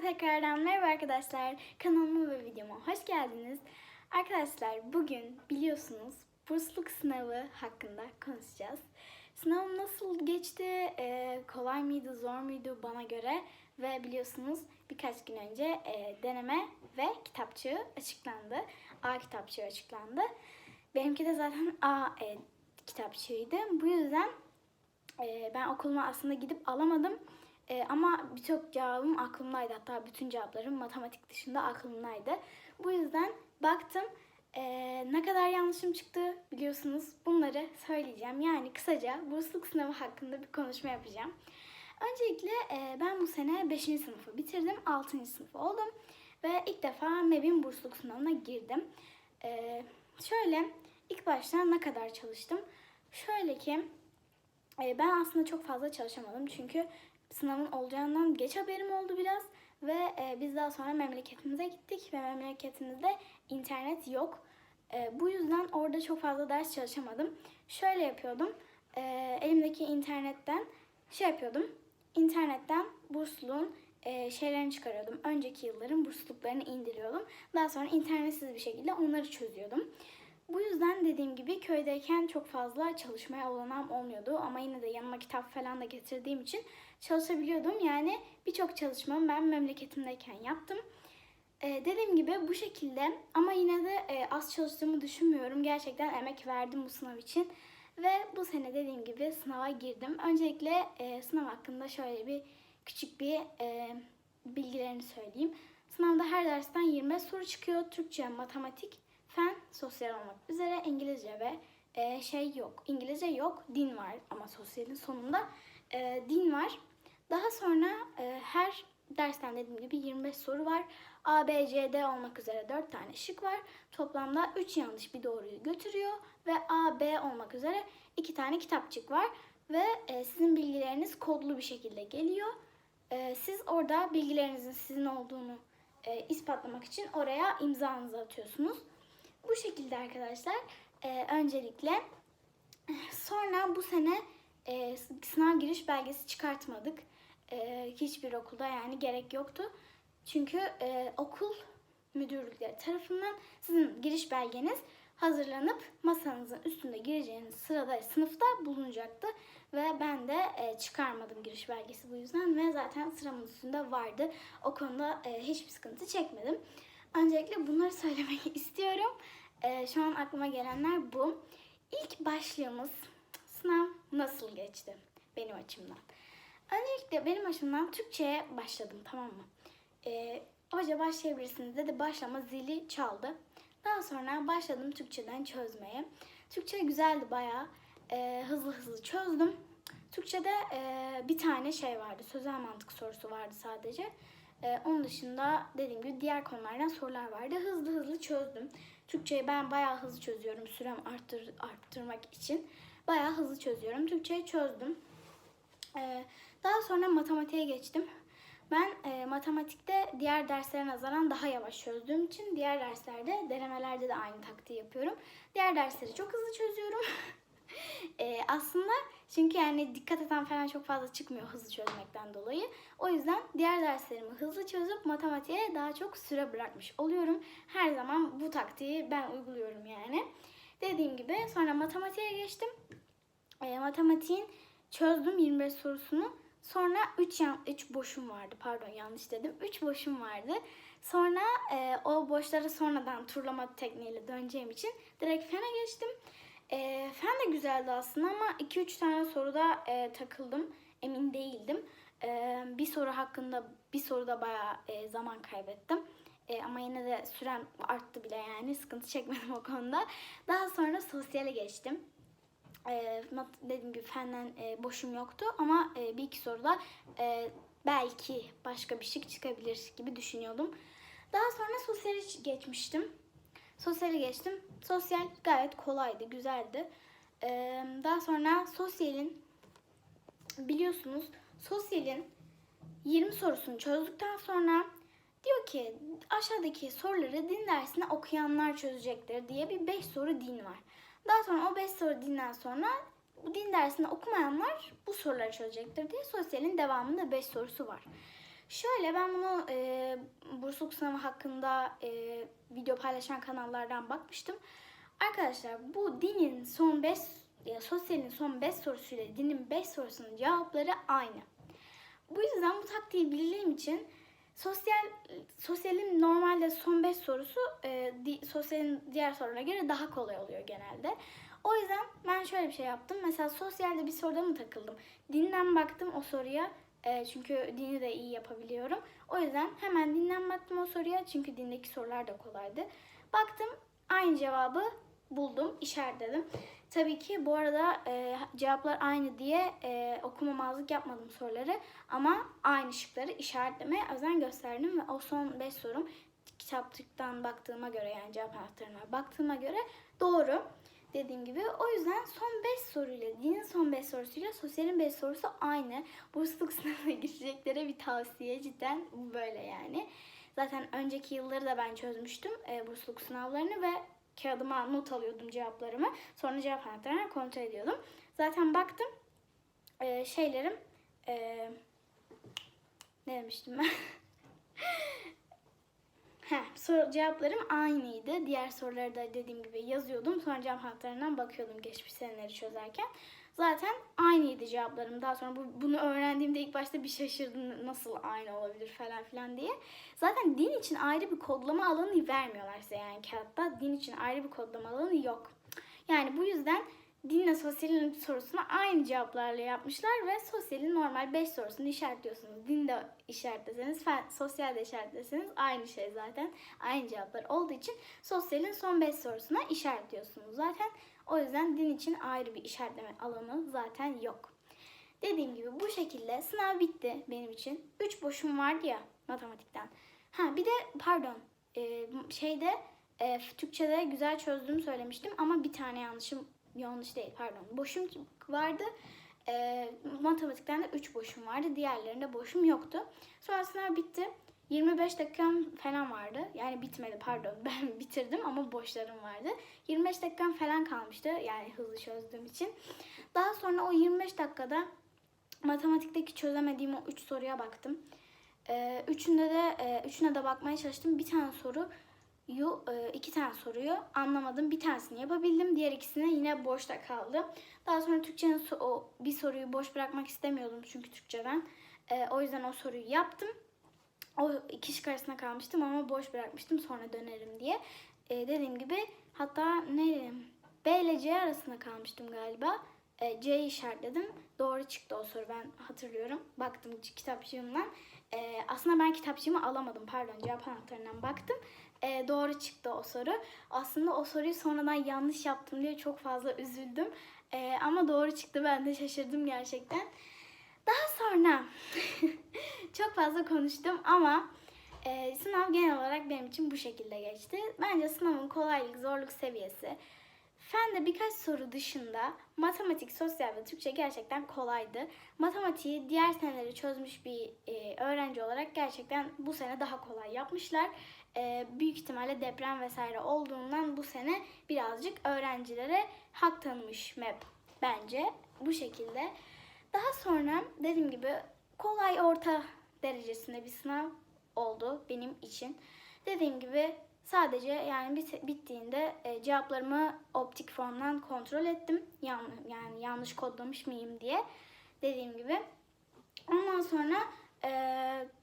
tekrardan merhaba arkadaşlar. Kanalıma ve videoma hoş geldiniz. Arkadaşlar bugün biliyorsunuz bursluluk sınavı hakkında konuşacağız. Sınavım nasıl geçti? Ee, kolay mıydı, zor muydu bana göre? Ve biliyorsunuz birkaç gün önce e, deneme ve kitapçığı açıklandı. A kitapçığı açıklandı. Benimki de zaten A e, kitapçığıydı. Bu yüzden e, ben okuluma aslında gidip alamadım. E, ama birçok cevabım aklımdaydı. Hatta bütün cevaplarım matematik dışında aklımdaydı. Bu yüzden baktım e, ne kadar yanlışım çıktı biliyorsunuz. Bunları söyleyeceğim. Yani kısaca bursluluk sınavı hakkında bir konuşma yapacağım. Öncelikle e, ben bu sene 5. sınıfı bitirdim. 6. sınıf oldum. Ve ilk defa MEB'in bursluluk sınavına girdim. E, şöyle ilk başta ne kadar çalıştım? Şöyle ki e, ben aslında çok fazla çalışamadım çünkü sınavın olacağından geç haberim oldu biraz ve e, biz daha sonra memleketimize gittik ve memleketimizde internet yok. E, bu yüzden orada çok fazla ders çalışamadım. Şöyle yapıyordum. E, elimdeki internetten şey yapıyordum. İnternetten bursluğun e, şeylerini çıkarıyordum. Önceki yılların bursluluklarını indiriyordum. Daha sonra internetsiz bir şekilde onları çözüyordum. Bu yüzden dediğim gibi köydeyken çok fazla çalışmaya olanağım olmuyordu ama yine de yanıma kitap falan da getirdiğim için çalışabiliyordum. Yani birçok çalışmamı ben memleketimdeyken yaptım. Ee, dediğim gibi bu şekilde ama yine de e, az çalıştığımı düşünmüyorum. Gerçekten emek verdim bu sınav için. Ve bu sene dediğim gibi sınava girdim. Öncelikle e, sınav hakkında şöyle bir küçük bir e, bilgilerini söyleyeyim. Sınavda her dersten 20 soru çıkıyor. Türkçe, matematik, fen, sosyal olmak üzere İngilizce ve e, şey yok. İngilizce yok, din var ama sosyalin sonunda e, din var. Daha sonra e, her dersten dediğim gibi 25 soru var. A, B, C, D olmak üzere 4 tane şık var. Toplamda 3 yanlış bir doğruyu götürüyor ve A, B olmak üzere 2 tane kitapçık var ve e, sizin bilgileriniz kodlu bir şekilde geliyor. E, siz orada bilgilerinizin sizin olduğunu e, ispatlamak için oraya imzanızı atıyorsunuz. Bu şekilde arkadaşlar e, öncelikle sonra bu sene e, sınav giriş belgesi çıkartmadık. E, hiçbir okulda yani gerek yoktu. Çünkü e, okul müdürlükleri tarafından sizin giriş belgeniz hazırlanıp masanızın üstünde gireceğiniz sırada sınıfta bulunacaktı. Ve ben de e, çıkarmadım giriş belgesi bu yüzden ve zaten sıramın üstünde vardı. O konuda e, hiçbir sıkıntı çekmedim. Öncelikle bunları söylemek istiyorum. E, şu an aklıma gelenler bu. İlk başlığımız sınav nasıl geçti benim açımdan. Öncelikle benim açımdan Türkçe'ye başladım tamam mı? E, hoca başlayabilirsiniz dedi başlama zili çaldı. Daha sonra başladım Türkçeden çözmeye. Türkçe güzeldi bayağı. E, hızlı hızlı çözdüm. Türkçe'de e, bir tane şey vardı. Sözel mantık sorusu vardı sadece. E, onun dışında dediğim gibi diğer konulardan sorular vardı. Hızlı hızlı çözdüm. Türkçeyi ben bayağı hızlı çözüyorum. Sürem arttır, arttırmak için. Bayağı hızlı çözüyorum. Türkçeyi çözdüm. E, daha sonra matematiğe geçtim. Ben e, matematikte diğer derslere nazaran daha yavaş çözdüğüm için diğer derslerde, denemelerde de aynı taktiği yapıyorum. Diğer dersleri çok hızlı çözüyorum. e, aslında çünkü yani dikkat eden falan çok fazla çıkmıyor hızlı çözmekten dolayı. O yüzden diğer derslerimi hızlı çözüp matematiğe daha çok süre bırakmış oluyorum. Her zaman bu taktiği ben uyguluyorum yani. Dediğim gibi sonra matematiğe geçtim. E, matematiğin çözdüm 25 sorusunu. Sonra 3 yan 3 boşum vardı. Pardon yanlış dedim. 3 boşum vardı. Sonra e, o boşları sonradan turlama tekniğiyle döneceğim için direkt fene geçtim. E, fen de güzeldi aslında ama 2-3 tane soruda e, takıldım. Emin değildim. E, bir soru hakkında bir soruda bayağı e, zaman kaybettim. E, ama yine de sürem arttı bile yani. Sıkıntı çekmedim o konuda. Daha sonra sosyale geçtim. E, dediğim gibi fenden e, boşum yoktu ama e, bir iki soruda e, belki başka bir şık çıkabilir gibi düşünüyordum. Daha sonra sosyale geçmiştim. Sosyale geçtim. Sosyal gayet kolaydı, güzeldi. E, daha sonra sosyalin biliyorsunuz sosyalin 20 sorusunu çözdükten sonra diyor ki aşağıdaki soruları din dersine okuyanlar çözecektir diye bir 5 soru din var. Daha sonra o 5 soru dinden sonra bu din dersini okumayanlar bu soruları çözecektir diye sosyalin devamında 5 sorusu var. Şöyle ben bunu e, bursluluk sınavı hakkında e, video paylaşan kanallardan bakmıştım. Arkadaşlar bu dinin son 5 ya sosyalin son 5 sorusuyla dinin 5 sorusunun cevapları aynı. Bu yüzden bu taktiği bildiğim için sosyal sosyalin normalde son 5 sorusu e, di, sosyalin diğer sorularına göre daha kolay oluyor genelde. O yüzden ben şöyle bir şey yaptım. Mesela sosyalde bir soruda mı takıldım? Dinden baktım o soruya. E, çünkü dini de iyi yapabiliyorum. O yüzden hemen dinden baktım o soruya. Çünkü dindeki sorular da kolaydı. Baktım aynı cevabı buldum, işaretledim. Tabii ki bu arada e, cevaplar aynı diye e, okumamazlık yapmadım soruları. Ama aynı şıkları işaretlemeye özen gösterdim ve o son 5 sorum kitaplıktan baktığıma göre yani cevap anahtarına baktığıma göre doğru dediğim gibi. O yüzden son 5 soruyla, dinin son 5 sorusuyla sosyalin 5 sorusu aynı. Bursluluk sınavına gireceklere bir tavsiye cidden bu böyle yani. Zaten önceki yılları da ben çözmüştüm e, bursluluk sınavlarını ve kağıdıma not alıyordum cevaplarımı. Sonra cevap anahtarına kontrol ediyordum. Zaten baktım e, şeylerim e, ne demiştim ben? Heh, soru, cevaplarım aynıydı. Diğer soruları da dediğim gibi yazıyordum. Sonra cevap anahtarından bakıyordum geçmiş seneleri çözerken. Zaten aynıydı cevaplarım. Daha sonra bu, bunu öğrendiğimde ilk başta bir şaşırdım nasıl aynı olabilir falan filan diye. Zaten din için ayrı bir kodlama alanı vermiyorlar size yani kağıtta. Din için ayrı bir kodlama alanı yok. Yani bu yüzden dinle sosyalin sorusunu aynı cevaplarla yapmışlar ve sosyalin normal 5 sorusunu işaretliyorsunuz. Dinde işaretleseniz, fen, sosyalde işaretleseniz aynı şey zaten. Aynı cevaplar olduğu için sosyalin son 5 sorusuna işaretliyorsunuz zaten. O yüzden din için ayrı bir işaretleme alanı zaten yok. Dediğim gibi bu şekilde sınav bitti benim için. 3 boşum vardı ya matematikten. Ha bir de pardon e, şeyde e, Türkçe'de güzel çözdüğümü söylemiştim ama bir tane yanlışım yanlış değil pardon. Boşum vardı. E, matematikten de 3 boşum vardı. Diğerlerinde boşum yoktu. Sonra sınav bitti. 25 dakikam falan vardı. Yani bitmedi pardon. Ben bitirdim ama boşlarım vardı. 25 dakikam falan kalmıştı. Yani hızlı çözdüğüm için. Daha sonra o 25 dakikada matematikteki çözemediğim o 3 soruya baktım. Ee, üçünde de e, üçüne de bakmaya çalıştım. Bir tane soru yu e, iki tane soruyu anlamadım. Bir tanesini yapabildim. Diğer ikisine yine boşta kaldı. Daha sonra Türkçenin o bir soruyu boş bırakmak istemiyordum çünkü Türkçeden. E, o yüzden o soruyu yaptım. O iki şık arasında kalmıştım ama boş bırakmıştım sonra dönerim diye. E, dediğim gibi hatta ne? B ile C arasında kalmıştım galiba. E, C'yi işaretledim. Doğru çıktı o soru ben hatırlıyorum. Baktım kitapçığımdan. E, aslında ben kitapçığımı alamadım pardon cevap anahtarından baktım. E, doğru çıktı o soru. Aslında o soruyu sonradan yanlış yaptım diye çok fazla üzüldüm. E, ama doğru çıktı ben de şaşırdım gerçekten. Daha sonra çok fazla konuştum ama e, sınav genel olarak benim için bu şekilde geçti. Bence sınavın kolaylık, zorluk seviyesi Fende birkaç soru dışında matematik, sosyal ve Türkçe gerçekten kolaydı. Matematiği diğer seneleri çözmüş bir e, öğrenci olarak gerçekten bu sene daha kolay yapmışlar. E, büyük ihtimalle deprem vesaire olduğundan bu sene birazcık öğrencilere hak tanımış MEP bence bu şekilde. Daha sonra dediğim gibi kolay orta derecesinde bir sınav oldu benim için. Dediğim gibi sadece yani bit- bittiğinde e, cevaplarımı optik formdan kontrol ettim. Yan, yani yanlış kodlamış mıyım diye dediğim gibi. Ondan sonra e,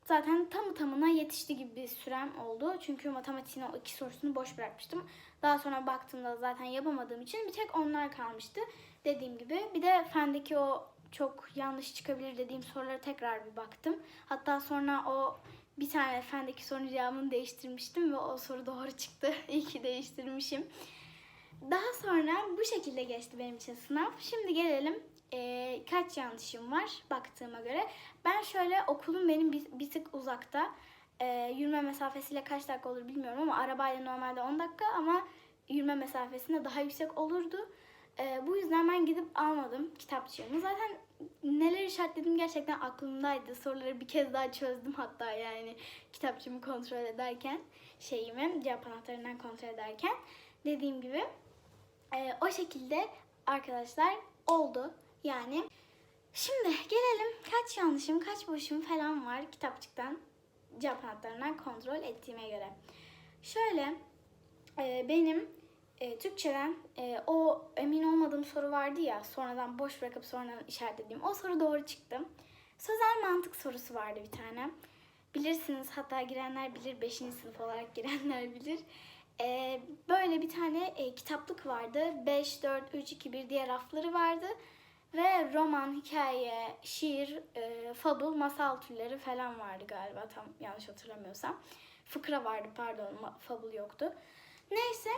zaten tamı tamına yetişti gibi bir sürem oldu. Çünkü matematiğin o iki sorusunu boş bırakmıştım. Daha sonra baktığımda zaten yapamadığım için bir tek onlar kalmıştı. Dediğim gibi bir de fendeki o çok yanlış çıkabilir dediğim sorulara tekrar bir baktım. Hatta sonra o bir tane fendeki sorunun cevabını değiştirmiştim ve o soru doğru çıktı. İyi ki değiştirmişim. Daha sonra bu şekilde geçti benim için sınav. Şimdi gelelim e, kaç yanlışım var baktığıma göre. Ben şöyle okulum benim bir, bir tık uzakta. E, yürüme mesafesiyle kaç dakika olur bilmiyorum ama arabayla normalde 10 dakika ama yürüme mesafesinde daha yüksek olurdu. E, bu yüzden ben gidip almadım kitapçığımı. Zaten neler işaretledim gerçekten aklımdaydı. Soruları bir kez daha çözdüm hatta yani kitapçığımı kontrol ederken şeyimi cevap anahtarından kontrol ederken dediğim gibi e, o şekilde arkadaşlar oldu. Yani Şimdi gelelim kaç yanlışım kaç boşum falan var kitapçıktan cevap anahtarından kontrol ettiğime göre. Şöyle e, benim e, Türkçeden e, o emin olmadığım soru vardı ya sonradan boş bırakıp sonradan işaretlediğim o soru doğru çıktı. Sözel mantık sorusu vardı bir tane. Bilirsiniz hatta girenler bilir 5. sınıf olarak girenler bilir. E, böyle bir tane e, kitaplık vardı. 5, 4, 3, 2, 1 diye rafları vardı. Ve roman, hikaye, şiir, e, fable, masal türleri falan vardı galiba tam yanlış hatırlamıyorsam. Fıkra vardı pardon, fable yoktu. Neyse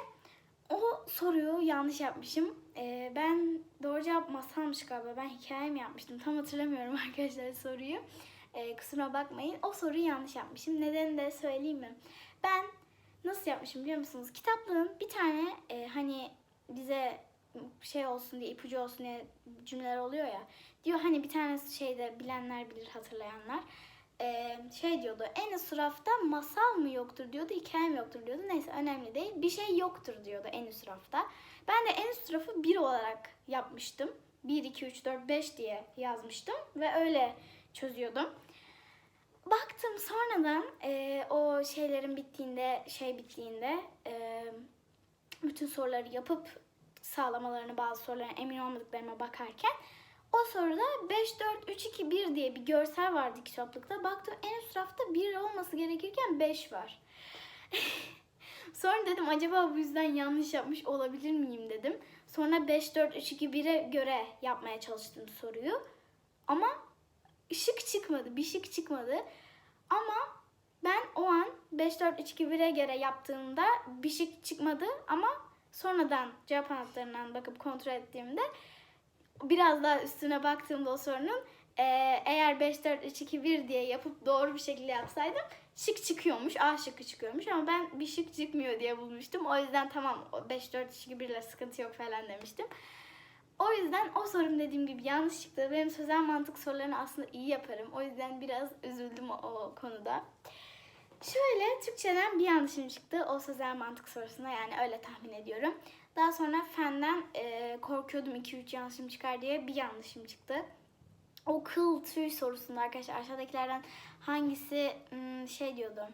o soruyu yanlış yapmışım. E, ben doğru cevap masalmış galiba. Ben hikaye mi yapmıştım? Tam hatırlamıyorum arkadaşlar soruyu. E, kusura bakmayın. O soruyu yanlış yapmışım. Nedenini de söyleyeyim mi? Ben nasıl yapmışım biliyor musunuz? Kitaplığın bir tane e, hani bize şey olsun diye ipucu olsun diye cümleler oluyor ya. Diyor hani bir tane şeyde bilenler bilir hatırlayanlar. Ee, şey diyordu en üst rafta masal mı yoktur diyordu hikaye mi yoktur diyordu. Neyse önemli değil. Bir şey yoktur diyordu en üst rafta. Ben de en üst rafı 1 olarak yapmıştım. 1, 2, 3, 4, 5 diye yazmıştım. Ve öyle çözüyordum. Baktım sonradan e, o şeylerin bittiğinde şey bittiğinde e, bütün soruları yapıp sağlamalarını bazı soruların emin olmadıklarıma bakarken o soruda 5, 4, 3, 2, 1 diye bir görsel vardı kitaplıkta. Baktım en üst rafta 1 olması gerekirken 5 var. Sonra dedim acaba bu yüzden yanlış yapmış olabilir miyim dedim. Sonra 5, 4, 3, 2, 1'e göre yapmaya çalıştım soruyu. Ama şık çıkmadı, bir şık çıkmadı. Ama ben o an 5, 4, 3, 2, 1'e göre yaptığımda bir şık çıkmadı ama sonradan cevap anahtarından bakıp kontrol ettiğimde biraz daha üstüne baktığımda o sorunun e, eğer 5, 4, 3, 2, 1 diye yapıp doğru bir şekilde yapsaydım şık çıkıyormuş. A şıkkı çıkıyormuş ama ben bir şık çıkmıyor diye bulmuştum. O yüzden tamam o 5, 4, 3, 2, 1 ile sıkıntı yok falan demiştim. O yüzden o sorum dediğim gibi yanlış çıktı. Benim sözel mantık sorularını aslında iyi yaparım. O yüzden biraz üzüldüm o konuda. Şöyle Türkçeden bir yanlışım çıktı o sözel mantık sorusuna yani öyle tahmin ediyorum. Daha sonra fenden e, korkuyordum 2-3 yanlışım çıkar diye bir yanlışım çıktı. O kıl tüy sorusunda arkadaşlar aşağıdakilerden hangisi şey diyordu.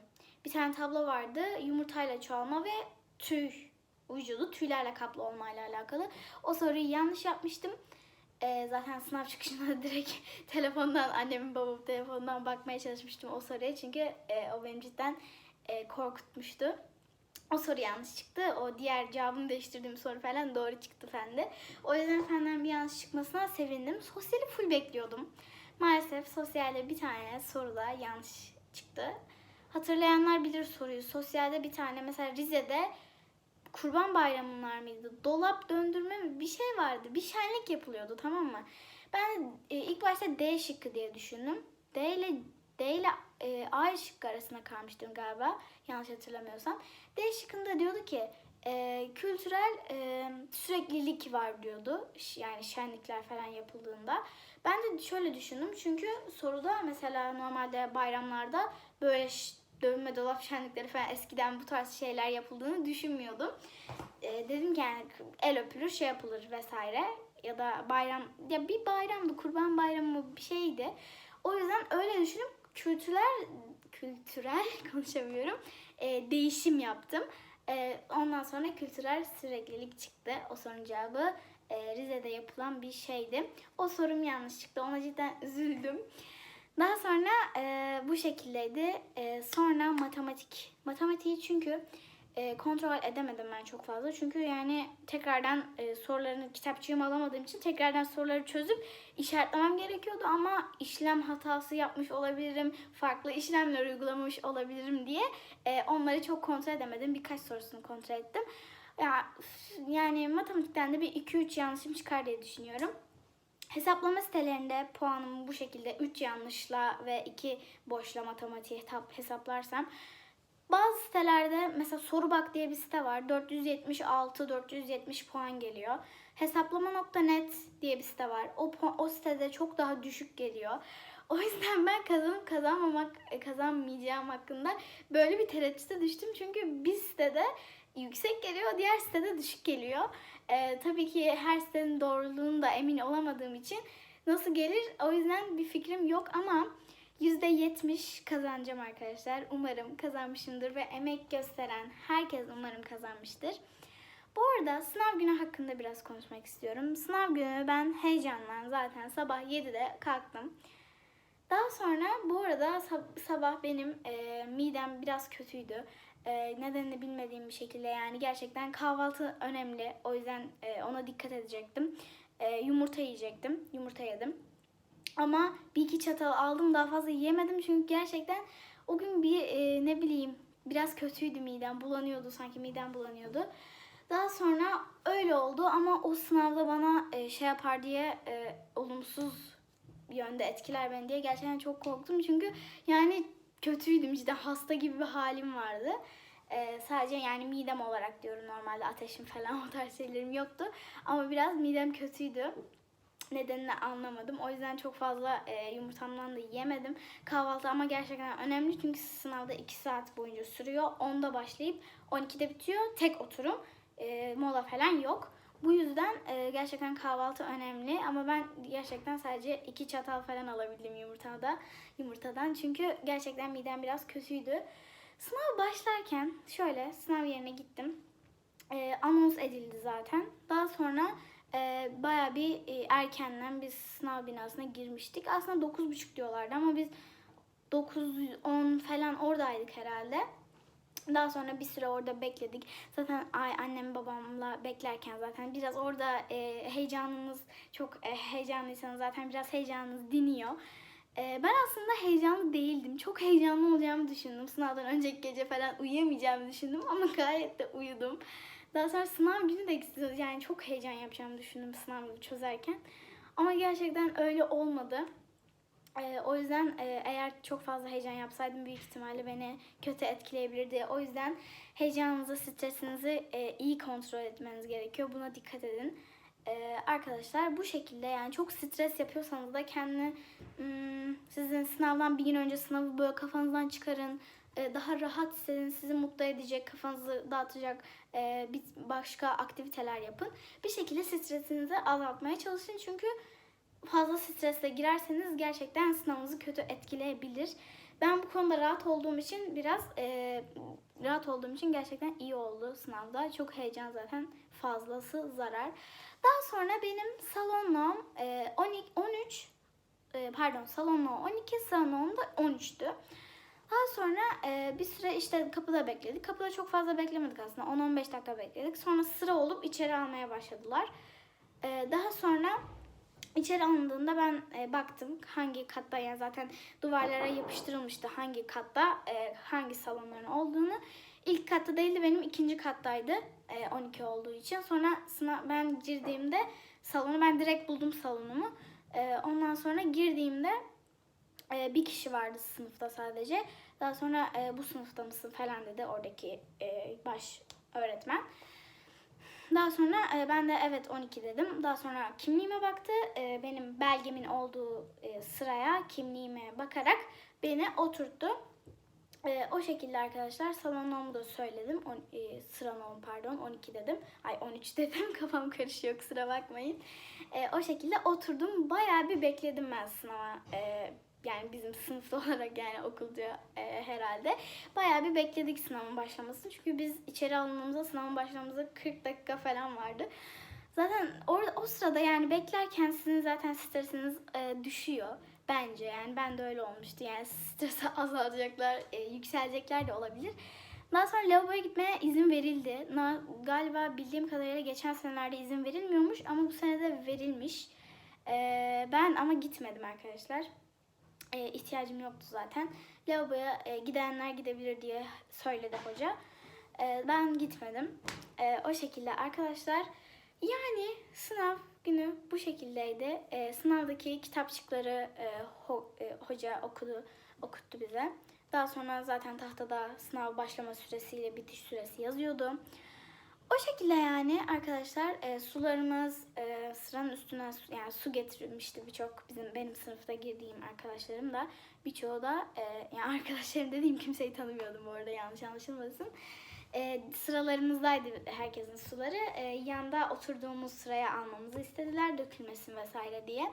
Bir tane tablo vardı yumurtayla çoğalma ve tüy vücudu tüylerle kaplı olmayla alakalı. O soruyu yanlış yapmıştım. Ee, zaten sınav çıkışında direkt telefondan annemin babamın telefonundan bakmaya çalışmıştım o soruya. Çünkü e, o benim cidden e, korkutmuştu. O soru yanlış çıktı. O diğer cevabını değiştirdiğim soru falan doğru çıktı fende. O yüzden fenden bir yanlış çıkmasına sevindim. Sosyali full bekliyordum. Maalesef sosyalde bir tane soruda yanlış çıktı. Hatırlayanlar bilir soruyu. Sosyalde bir tane mesela Rize'de Kurban Bayramı'nlar mıydı? Dolap döndürme mi? Bir şey vardı. Bir şenlik yapılıyordu tamam mı? Ben e, ilk başta D şıkkı diye düşündüm. D ile D ile e, A şıkkı arasında kalmıştım galiba. Yanlış hatırlamıyorsam. D şıkkında diyordu ki e, kültürel e, süreklilik var diyordu. Yani şenlikler falan yapıldığında. Ben de şöyle düşündüm. Çünkü soruda mesela normalde bayramlarda böyle dövme dolap şenlikleri falan eskiden bu tarz şeyler yapıldığını düşünmüyordum. E, dedim ki yani el öpülür şey yapılır vesaire. Ya da bayram ya bir bayramdı kurban bayramı bir şeydi. O yüzden öyle düşünüp kültürel kültürel konuşamıyorum. E, değişim yaptım. E, ondan sonra kültürel süreklilik çıktı. O sorunun cevabı e, Rize'de yapılan bir şeydi. O sorum yanlış çıktı. Ona cidden üzüldüm. Daha sonra e, bu şekildeydi. E, sonra matematik. Matematiği çünkü e, kontrol edemedim ben çok fazla. Çünkü yani tekrardan e, sorularını kitapçığımı alamadığım için tekrardan soruları çözüp işaretlemem gerekiyordu. Ama işlem hatası yapmış olabilirim. Farklı işlemler uygulamış olabilirim diye e, onları çok kontrol edemedim. Birkaç sorusunu kontrol ettim. Ya, yani matematikten de bir 2-3 yanlışım çıkar diye düşünüyorum. Hesaplama sitelerinde puanımı bu şekilde 3 yanlışla ve 2 boşla matematiği hesap, hesaplarsam bazı sitelerde mesela soru bak diye bir site var. 476 470 puan geliyor. Hesaplama.net diye bir site var. O o sitede çok daha düşük geliyor. O yüzden ben kazanıp kazanmamak e, kazanmayacağım hakkında böyle bir tereddüte düştüm. Çünkü bir sitede yüksek geliyor, diğer sitede düşük geliyor. Ee, tabii ki her sitenin doğruluğunu da emin olamadığım için nasıl gelir o yüzden bir fikrim yok ama %70 kazanacağım arkadaşlar. Umarım kazanmışımdır ve emek gösteren herkes umarım kazanmıştır. Bu arada sınav günü hakkında biraz konuşmak istiyorum. Sınav günü ben heyecanla zaten sabah 7'de kalktım. Daha sonra bu arada sab- sabah benim e, midem biraz kötüydü. E, nedenini bilmediğim bir şekilde yani gerçekten kahvaltı önemli. O yüzden e, ona dikkat edecektim. E, yumurta yiyecektim. Yumurta yedim. Ama bir iki çatal aldım daha fazla yiyemedim çünkü gerçekten o gün bir e, ne bileyim biraz kötüydü midem bulanıyordu sanki midem bulanıyordu. Daha sonra öyle oldu ama o sınavda bana e, şey yapar diye e, olumsuz yönde etkiler beni diye gerçekten çok korktum. Çünkü yani kötüydüm cidden hasta gibi bir halim vardı. E, sadece yani midem olarak diyorum normalde ateşim falan o tarz şeylerim yoktu. Ama biraz midem kötüydü. Nedenini anlamadım. O yüzden çok fazla e, yumurtamdan da yemedim. Kahvaltı ama gerçekten önemli çünkü sınavda 2 saat boyunca sürüyor. 10'da başlayıp 12'de bitiyor. Tek oturum. E, mola falan yok. Bu yüzden e, gerçekten kahvaltı önemli ama ben gerçekten sadece iki çatal falan alabildim yumurtada yumurtadan çünkü gerçekten midem biraz kötüydü. Sınav başlarken şöyle sınav yerine gittim. E, anons edildi zaten. Daha sonra e, bayağı bir e, erkenden biz sınav binasına girmiştik. Aslında 9.30 diyorlardı ama biz 9-10 falan oradaydık herhalde. Daha sonra bir süre orada bekledik. Zaten ay annem babamla beklerken zaten biraz orada e, heyecanımız çok e, heyecanlıysanız zaten biraz heyecanınız diniyor. E, ben aslında heyecanlı değildim. Çok heyecanlı olacağımı düşündüm. Sınavdan önceki gece falan uyuyamayacağımı düşündüm ama gayet de uyudum. Daha sonra sınav günü de yani çok heyecan yapacağımı düşündüm sınav günü çözerken. Ama gerçekten öyle olmadı. Ee, o yüzden e, eğer çok fazla heyecan yapsaydım büyük ihtimalle beni kötü etkileyebilirdi. O yüzden heyecanınızı, stresinizi e, iyi kontrol etmeniz gerekiyor. Buna dikkat edin. Ee, arkadaşlar bu şekilde yani çok stres yapıyorsanız da kendini hmm, sizin sınavdan bir gün önce sınavı böyle kafanızdan çıkarın. Ee, daha rahat hissedin, sizi mutlu edecek, kafanızı dağıtacak e, bir başka aktiviteler yapın. Bir şekilde stresinizi azaltmaya çalışın çünkü fazla stresle girerseniz gerçekten sınavınızı kötü etkileyebilir. Ben bu konuda rahat olduğum için biraz e, rahat olduğum için gerçekten iyi oldu sınavda. Çok heyecan zaten fazlası zarar. Daha sonra benim salonum e, 12, 13 e, pardon salonum 12 salonum da 13'tü. Daha sonra e, bir süre işte kapıda bekledik. Kapıda çok fazla beklemedik aslında. 10-15 dakika bekledik. Sonra sıra olup içeri almaya başladılar. E, daha sonra İçeri alındığında ben e, baktım hangi katta yani zaten duvarlara yapıştırılmıştı hangi katta e, hangi salonların olduğunu. İlk katta değildi benim ikinci kattaydı e, 12 olduğu için. Sonra sınav, ben girdiğimde salonu ben direkt buldum salonumu. E, ondan sonra girdiğimde e, bir kişi vardı sınıfta sadece. Daha sonra e, bu sınıfta mısın falan dedi oradaki e, baş öğretmen. Daha sonra e, ben de evet 12 dedim. Daha sonra kimliğime baktı. E, benim belgemin olduğu e, sıraya kimliğime bakarak beni oturttu. E, o şekilde arkadaşlar salonumu da söyledim. On, e, sıranom pardon 12 dedim. Ay 13 dedim. Kafam karışıyor kusura bakmayın. E, o şekilde oturdum. Bayağı bir bekledim ben sınava. E, yani bizim sınıfta olarak yani okulca e, herhalde. Bayağı bir bekledik sınavın başlamasını. Çünkü biz içeri alınmamıza sınavın başlamamıza 40 dakika falan vardı. Zaten orada o sırada yani beklerken sizin zaten stresiniz e, düşüyor. Bence yani ben de öyle olmuştu. Yani stresi azalacaklar, e, yükselecekler de olabilir. Daha sonra lavaboya gitmeye izin verildi. Galiba bildiğim kadarıyla geçen senelerde izin verilmiyormuş ama bu sene de verilmiş. E, ben ama gitmedim arkadaşlar e, ihtiyacım yoktu zaten. Lavaboya e, gidenler gidebilir diye söyledi hoca. E, ben gitmedim. E, o şekilde arkadaşlar. Yani sınav günü bu şekildeydi. E, sınavdaki kitapçıkları e, ho, e, hoca okudu, okuttu bize. Daha sonra zaten tahtada sınav başlama süresiyle bitiş süresi yazıyordu. O şekilde yani arkadaşlar e, sularımız e, sıranın üstüne su, yani su getirilmişti birçok bizim benim sınıfta girdiğim arkadaşlarım da birçoğu da e, yani arkadaşlarım dediğim kimseyi tanımıyordum bu arada yanlış anlaşılmasın. E, sıralarımızdaydı herkesin suları. E, yanda oturduğumuz sıraya almamızı istediler dökülmesin vesaire diye.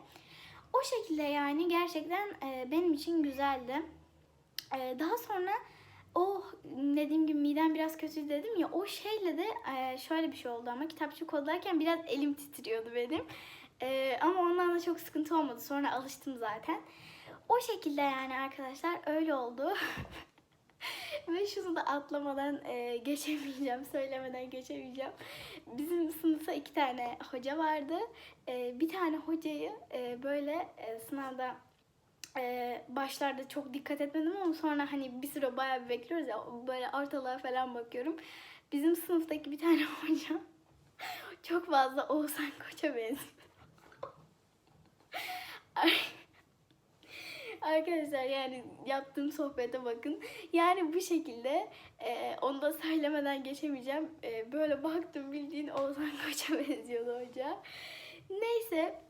O şekilde yani gerçekten e, benim için güzeldi. E, daha sonra o dediğim gibi midem biraz kötü dedim ya o şeyle de şöyle bir şey oldu ama kitapçı kodlarken biraz elim titriyordu benim. Ama ondan da çok sıkıntı olmadı. Sonra alıştım zaten. O şekilde yani arkadaşlar öyle oldu. Ve şunu da atlamadan e, geçemeyeceğim, söylemeden geçemeyeceğim. Bizim sınıfta iki tane hoca vardı. E, bir tane hocayı e, böyle e, sınavda e, başlarda çok dikkat etmedim ama sonra hani bir süre bayağı bir bekliyoruz ya böyle ortalığa falan bakıyorum. Bizim sınıftaki bir tane hoca çok fazla Oğuzhan Koç'a benziyor. Arkadaşlar yani yaptığım sohbete bakın. Yani bu şekilde e, onu da söylemeden geçemeyeceğim. E, böyle baktım bildiğin Oğuzhan Koç'a benziyordu hoca. Neyse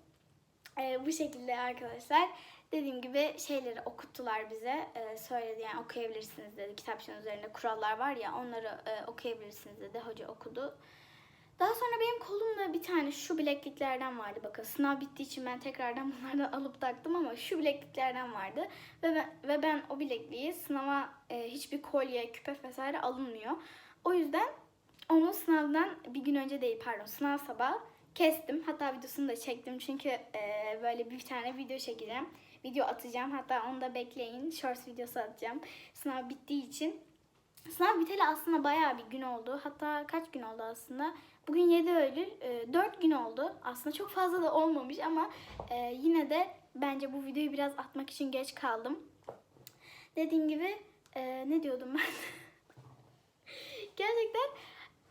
e, bu şekilde arkadaşlar. Dediğim gibi şeyleri okuttular bize. E, söyledi yani okuyabilirsiniz dedi. Kitapçının üzerinde kurallar var ya onları e, okuyabilirsiniz dedi. Hoca okudu. Daha sonra benim kolumda bir tane şu bilekliklerden vardı. Bakın sınav bittiği için ben tekrardan bunlardan alıp taktım ama şu bilekliklerden vardı. Ve ben, ve ben o bilekliği sınava e, hiçbir kolye, küpe vesaire alınmıyor. O yüzden onu sınavdan bir gün önce değil pardon sınav sabahı kestim. Hatta videosunu da çektim çünkü e, böyle bir tane video çekeceğim. Video atacağım hatta onu da bekleyin. Shorts videosu atacağım. Sınav bittiği için. Sınav biteli aslında bayağı bir gün oldu. Hatta kaç gün oldu aslında? Bugün 7 Eylül, e, 4 gün oldu. Aslında çok fazla da olmamış ama e, yine de bence bu videoyu biraz atmak için geç kaldım. Dediğim gibi e, ne diyordum ben? Gerçekten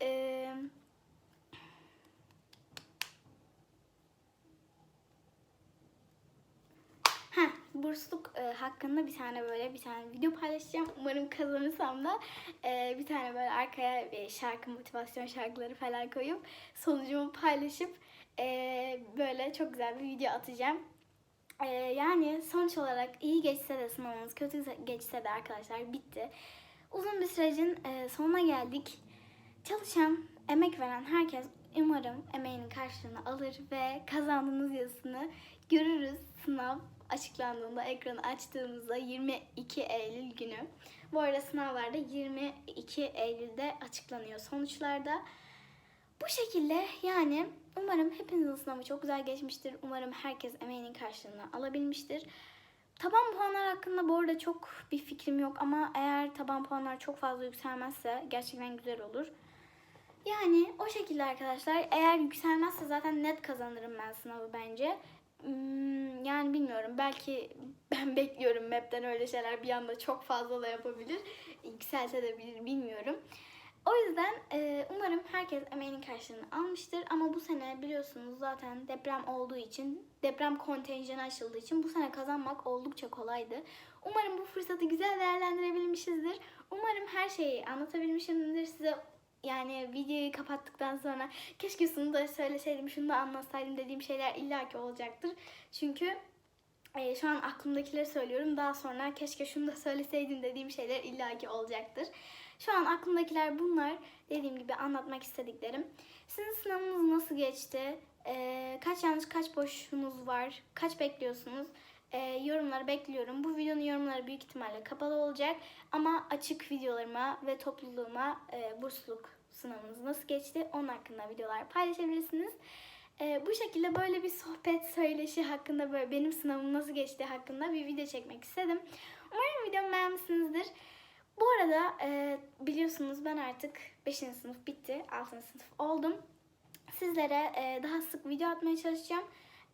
e, Heh, bursluk e, hakkında bir tane böyle bir tane video paylaşacağım. Umarım kazanırsam da e, bir tane böyle arkaya bir şarkı motivasyon şarkıları falan koyup sonucumu paylaşıp e, böyle çok güzel bir video atacağım. E, yani sonuç olarak iyi geçse de sınavımız kötü geçse de arkadaşlar bitti. Uzun bir sürecin e, sonuna geldik. Çalışan, emek veren herkes umarım emeğinin karşılığını alır ve kazandığınız yazısını görürüz sınav açıklandığında ekranı açtığımızda 22 Eylül günü. Bu arada sınavlarda 22 Eylül'de açıklanıyor sonuçlarda. Bu şekilde yani umarım hepinizin sınavı çok güzel geçmiştir. Umarım herkes emeğinin karşılığını alabilmiştir. Taban puanlar hakkında bu arada çok bir fikrim yok ama eğer taban puanlar çok fazla yükselmezse gerçekten güzel olur. Yani o şekilde arkadaşlar eğer yükselmezse zaten net kazanırım ben sınavı bence. Hmm, yani bilmiyorum. Belki ben bekliyorum map'ten öyle şeyler bir anda çok fazla da yapabilir. Yükseltebilir bilmiyorum. O yüzden e, umarım herkes emeğinin karşılığını almıştır. Ama bu sene biliyorsunuz zaten deprem olduğu için, deprem kontenjanı açıldığı için bu sene kazanmak oldukça kolaydı. Umarım bu fırsatı güzel değerlendirebilmişizdir. Umarım her şeyi anlatabilmişimdir size yani videoyu kapattıktan sonra keşke şunu da söyleseydim, şunu da anlatsaydım dediğim şeyler illaki olacaktır. Çünkü e, şu an aklımdakileri söylüyorum. Daha sonra keşke şunu da söyleseydim dediğim şeyler illaki olacaktır. Şu an aklımdakiler bunlar. Dediğim gibi anlatmak istediklerim. Sizin sınavınız nasıl geçti? E, kaç yanlış kaç boşunuz var? Kaç bekliyorsunuz? E, yorumları bekliyorum. Bu videonun yorumları büyük ihtimalle kapalı olacak. Ama açık videolarıma ve topluluğuma e, bursluluk sınavınız nasıl geçti onun hakkında videolar paylaşabilirsiniz. E, bu şekilde böyle bir sohbet söyleşi hakkında böyle benim sınavım nasıl geçti hakkında bir video çekmek istedim. Umarım videomu beğenmişsinizdir. Bu arada e, biliyorsunuz ben artık 5. sınıf bitti. 6. sınıf oldum. Sizlere e, daha sık video atmaya çalışacağım.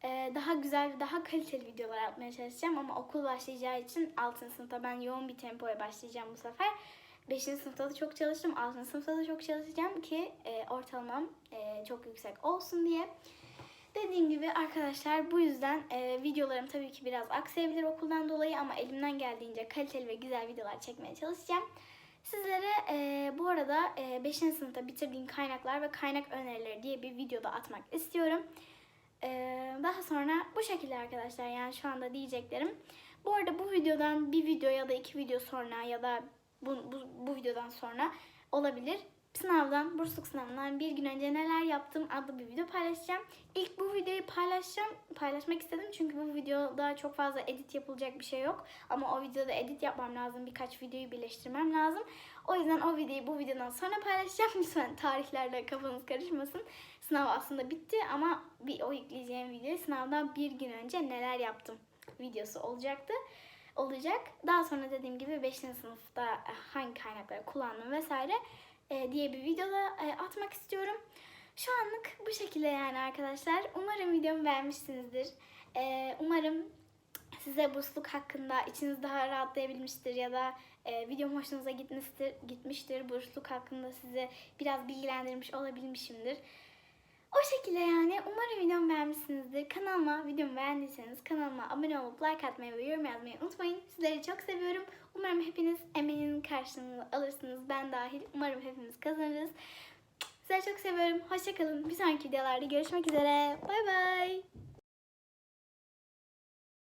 E, daha güzel ve daha kaliteli videolar atmaya çalışacağım. Ama okul başlayacağı için 6. sınıfta ben yoğun bir tempoya başlayacağım bu sefer. 5. sınıfta da çok çalıştım. 6. sınıfta da çok çalışacağım ki e, ortalamam e, çok yüksek olsun diye. Dediğim gibi arkadaşlar bu yüzden e, videolarım tabii ki biraz aksayabilir okuldan dolayı ama elimden geldiğince kaliteli ve güzel videolar çekmeye çalışacağım. Sizlere e, bu arada 5. E, sınıfta bitirdiğim kaynaklar ve kaynak önerileri diye bir videoda atmak istiyorum. E, daha sonra bu şekilde arkadaşlar yani şu anda diyeceklerim. Bu arada bu videodan bir video ya da iki video sonra ya da bu, bu, bu videodan sonra olabilir. sınavdan, bursluluk sınavından bir gün önce neler yaptım adlı bir video paylaşacağım. İlk bu videoyu paylaşacağım, paylaşmak istedim çünkü bu videoda çok fazla edit yapılacak bir şey yok. Ama o videoda edit yapmam lazım, birkaç videoyu birleştirmem lazım. O yüzden o videoyu bu videodan sonra paylaşacağım. Lütfen tarihlerle kafanız karışmasın. Sınav aslında bitti ama bir o yükleyeceğim video sınavdan bir gün önce neler yaptım videosu olacaktı olacak. Daha sonra dediğim gibi 5. sınıfta hangi kaynakları kullandım vesaire e, diye bir videoda e, atmak istiyorum. Şu anlık bu şekilde yani arkadaşlar. Umarım videomu beğenmişsinizdir. E, umarım size bursluluk hakkında içiniz daha rahatlayabilmiştir ya da e, videom hoşunuza gitmiştir, gitmiştir. Bursluluk hakkında sizi biraz bilgilendirmiş olabilmişimdir. O şekilde yani umarım videomu beğenmişsinizdir. Kanalıma videomu beğendiyseniz kanalıma abone olup like atmayı ve yorum yazmayı unutmayın. Sizleri çok seviyorum. Umarım hepiniz emeğinin karşılığını alırsınız. Ben dahil. Umarım hepimiz kazanırız. Sizleri çok seviyorum. Hoşçakalın. Bir sonraki videolarda görüşmek üzere. Bay bay.